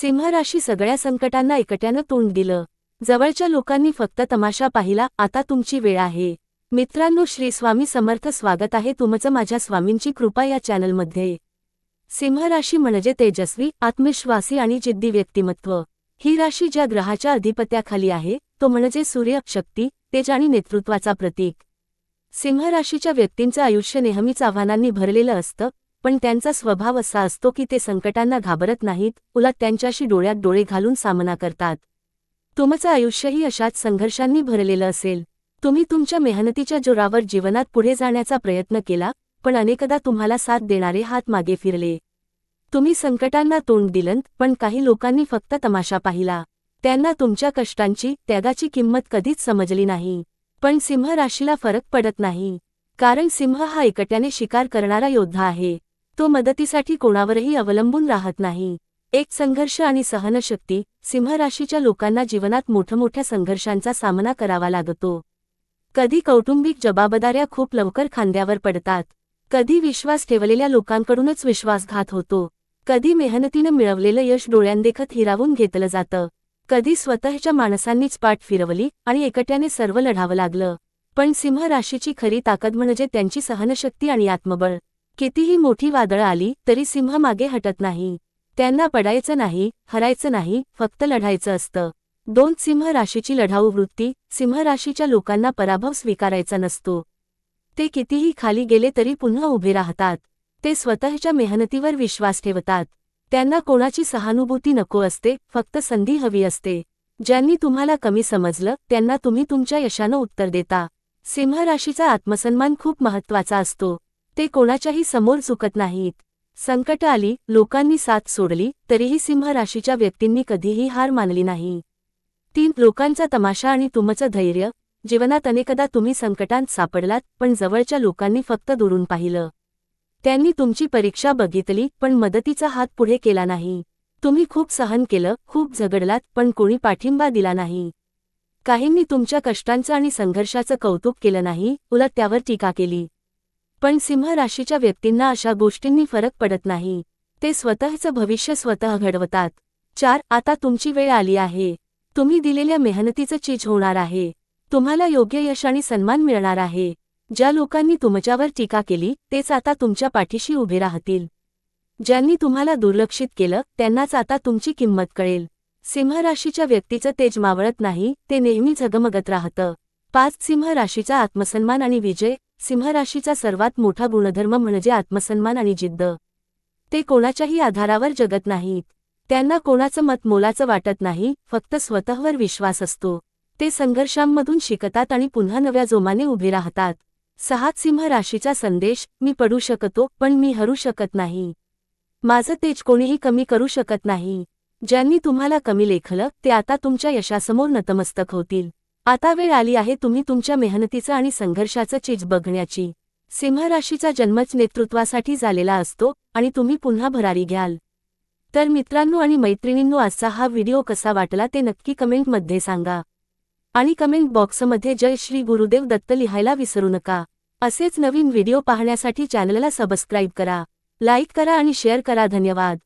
सिंह राशी सगळ्या संकटांना एकट्यानं तोंड दिलं. जवळच्या लोकांनी फक्त तमाशा पाहिला आता तुमची वेळ आहे. मित्रांनो श्री स्वामी समर्थ स्वागत आहे तुमचं माझ्या स्वामींची कृपा या चॅनलमध्ये. सिंह राशी म्हणजे तेजस्वी आत्मविश्वासी आणि जिद्दी व्यक्तिमत्व. ही राशी ज्या ग्रहाच्या अधिपत्याखाली आहे तो म्हणजे सूर्य शक्ती तेज आणि नेतृत्वाचा प्रतीक. सिंह राशीच्या व्यक्तींचं आयुष्य नेहमीच आव्हानांनी भरलेलं असतं पण त्यांचा स्वभाव असा असतो की ते संकटांना घाबरत नाहीत उलट त्यांच्याशी डोळ्यात डोळे घालून सामना करतात. तुमचं आयुष्यही अशाच संघर्षांनी भरलेलं असेल. तुम्ही तुमच्या मेहनतीच्या जोरावर जीवनात पुढे जाण्याचा प्रयत्न केला पण अनेकदा तुम्हाला साथ देणारे हात मागे फिरले. तुम्ही संकटांना तोंड दिलंत पण काही लोकांनी फक्त तमाशा पाहिला. त्यांना तुमच्या कष्टांची त्यागाची किंमत कधीच समजली नाही. पण सिंह राशीला फरक पडत नाही. कारण सिंह हा एकट्याने शिकार करणारा योद्धा आहे. तो मदतीसाठी कोणावरही अवलंबून राहत नाही. एक संघर्ष आणि सहनशक्ती सिंह राशीच्या लोकांना जीवनात मोठमोठ्या संघर्षांचा सामना करावा लागतो. कधी कौटुंबिक जबाबदाऱ्या खूप लवकर खांद्यावर पडतात. कधी विश्वास ठेवलेल्या लोकांकडूनच विश्वासघात होतो. कधी मेहनतीनं मिळवलेलं यश डोळ्यांदेखत हिरावून घेतलं जातं. कधी स्वतःच्या माणसांनीच पाठ फिरवली आणि एकट्याने सर्व लढावं लागलं. पण सिंह राशीची खरी ताकद म्हणजे त्यांची सहनशक्ती आणि आत्मबळ. कितीही मोठी वादळं आली तरी सिंह मागे हटत नाही. त्यांना पडायचं नाही हरायचं नाही फक्त लढायचं असतं. दोन सिंह राशीची लढाऊ वृत्ती सिंह राशीच्या लोकांना पराभव स्वीकारायचा नसतो. ते कितीही खाली गेले तरी पुन्हा उभे राहतात. ते स्वतःच्या मेहनतीवर विश्वास ठेवतात. त्यांना कोणाची सहानुभूती नको असते फक्त संधी हवी असते. ज्यांनी तुम्हाला कमी समजलं त्यांना तुम्ही तुमच्या यशानं उत्तर देता. सिंह राशीचा आत्मसन्मान खूप महत्त्वाचा असतो. ते कोणाच्याही समोर चुकत नाहीत. संकट आली लोकांनी साथ सोडली तरीही सिंह राशीच्या व्यक्तींनी कधीही हार मानली नाही. तीन लोकांचा तमाशा आणि तुमचं धैर्य. जीवनात अनेकदा तुम्ही संकटांत सापडलात पण जवळच्या लोकांनी फक्त दुरून पाहिलं. त्यांनी तुमची परीक्षा बघितली पण मदतीचा हात पुढे केला नाही. तुम्ही खूप सहन केलं खूप झगडलात पण कोणी पाठिंबा दिला नाही. काहींनी तुमच्या कष्टांचं आणि संघर्षाचं कौतुक केलं नाही उलट त्यावर टीका केली. पण सिंह राशीच्या व्यक्तींना अशा गोष्टींनी फरक पडत नाही. ते स्वतःचं भविष्य स्वतः घडवतात. चार आता तुमची वेळ आली आहे. तुम्ही दिलेल्या मेहनतीचं चीज होणार आहे. तुम्हाला योग्य यश आणि सन्मान मिळणार आहे. ज्या लोकांनी तुमच्यावर टीका केली तेच आता तुमच्या पाठीशी उभे राहतील. ज्यांनी तुम्हाला दुर्लक्षित केलं त्यांनाच आता तुमची किंमत कळेल. सिंह राशीच्या व्यक्तीचं तेज मावळत नाही ते नेहमी झगमगत राहतं. पाच सिंह राशीचा आत्मसन्मान आणि विजय सिंहराशीचा सर्वात मोठा गुणधर्म म्हणजे आत्मसन्मान आणि जिद्द. ते कोणाच्याही आधारावर जगत नाहीत. त्यांना कोणाचं मत मोलाचं वाटत नाही फक्त स्वतःवर विश्वास असतो. ते संघर्षांमधून शिकतात आणि पुन्हा नव्या जोमाने उभे राहतात. सहात सिंह राशीचा संदेश मी पडू शकतो पण मी हरू शकत नाही. माझं तेज कोणीही कमी करू शकत नाही. ज्यांनी तुम्हाला कमी लेखलं ते आता तुमच्या यशासमोर नतमस्तक होतील. आता वेळ आली आहे तुम्ही तुमच्या मेहनतीचं आणि संघर्षाचं चीज बघण्याची. सिंह राशीचा जन्मच नेतृत्वासाठी झालेला असतो आणि तुम्ही पुन्हा भरारी घ्याल. तर मित्रांनो आणि मैत्रिणींनो आजचा हा व्हिडिओ कसा वाटला ते नक्की कमेंटमध्ये सांगा. आणि कमेंट बॉक्समध्ये जय श्री गुरुदेव दत्त लिहायला विसरू नका. असेच नवीन व्हिडिओ पाहण्यासाठी चॅनलला सबस्क्राईब करा. लाईक करा आणि शेअर करा. धन्यवाद.